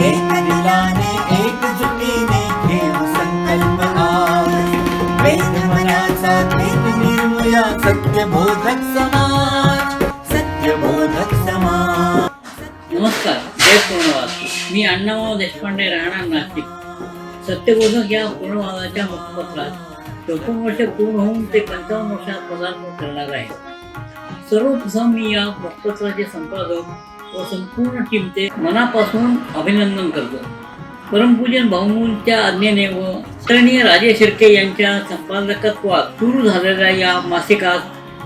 एक दिलाने एकजुटीने घेऊ संकल्प आज. वेद मनाचा भेद निर्मूया सत्यबोधक समाज सत्यबोधक समाज. नमस्कार जय पूर्णवाद मी अण्णाभाऊ देशपांडे राहणार नाशिक. सत्यबोधक या पूर्णवादाच्या मुखपत्रात चौपन्न वर्ष पूर्ण होऊन ते पंचावन्न वर्षात पदार्पण करणार आहे. सर्वप्रथम मी या मुखपत्राचे संपादक व संपूर्ण टीमचे मनापासून अभिनंदन करतो. परमपूजन भाऊंच्या आज्ञेने व आदरणीय राजे शिर्के यांच्या संपादकत्वात सुरू झालेल्या या मासिकात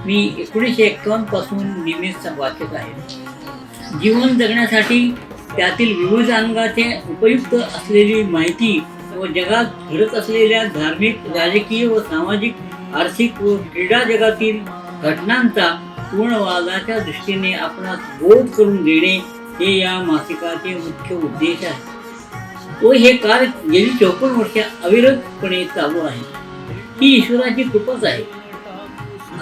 मी एकोणीसशे एक्कावन्नपासून नियमित वाचक आहे. जीवन जगण्यासाठी त्यातील विविध अंगाचे उपयुक्त असलेली माहिती व जगात घडत असलेल्या धार्मिक राजकीय व सामाजिक आर्थिक व क्रीडा जगातील घटनांचा गुणवादाच्या दृष्टीने आपणास बोध करून देणे हे या मासिकाचे मुख्य उद्देश आहे. व हे कार्य गेली चौपन्न वर्षे अविरतपणे चालू आहे. ही ईश्वराची कृपाच आहे.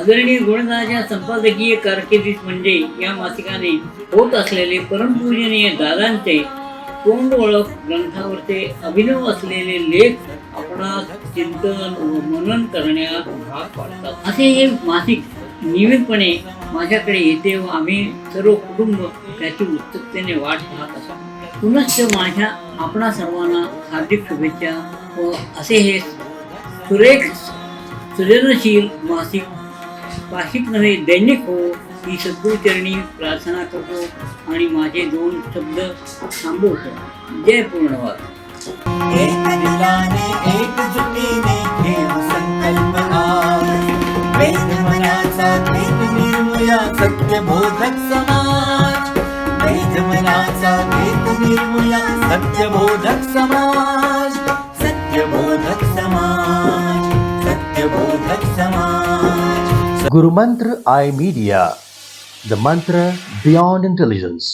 आदरणीय गुणदाच्या संपादकीय कारकिर्दीत म्हणजे या मासिकाने होत असलेले परमपूजनीय दादांचे तोंड ओळख ग्रंथावरचे अभिनव असलेले लेख आपणास चिंतन व मनन करण्यात भाग पाडतात. असे हे मासिक नियमितपणे माझ्याकडे येते व आम्ही सर्व कुटुंब त्याची उत्सुकतेने वाट पाहत असतो. पुनश्च माझ्या आपणा सर्वांना हार्दिक शुभेच्छा व असे हे सुरेख सृजनशील मासिक भाषिक नव्हे दैनिक हो ही सद्गुरुचरणी प्रार्थना करतो आणि माझे दोन शब्द थांबवतो जय पूर्णवाद. या सत्यबोधक समाज। वैधमनाचा वेदनिर्मूया सत्यबोधक समाज। सत्यबोधक समाज सत्यबोधक समाज। मन्त्र आई मीडिया द मन्त्र बन्टेलिजेन्स्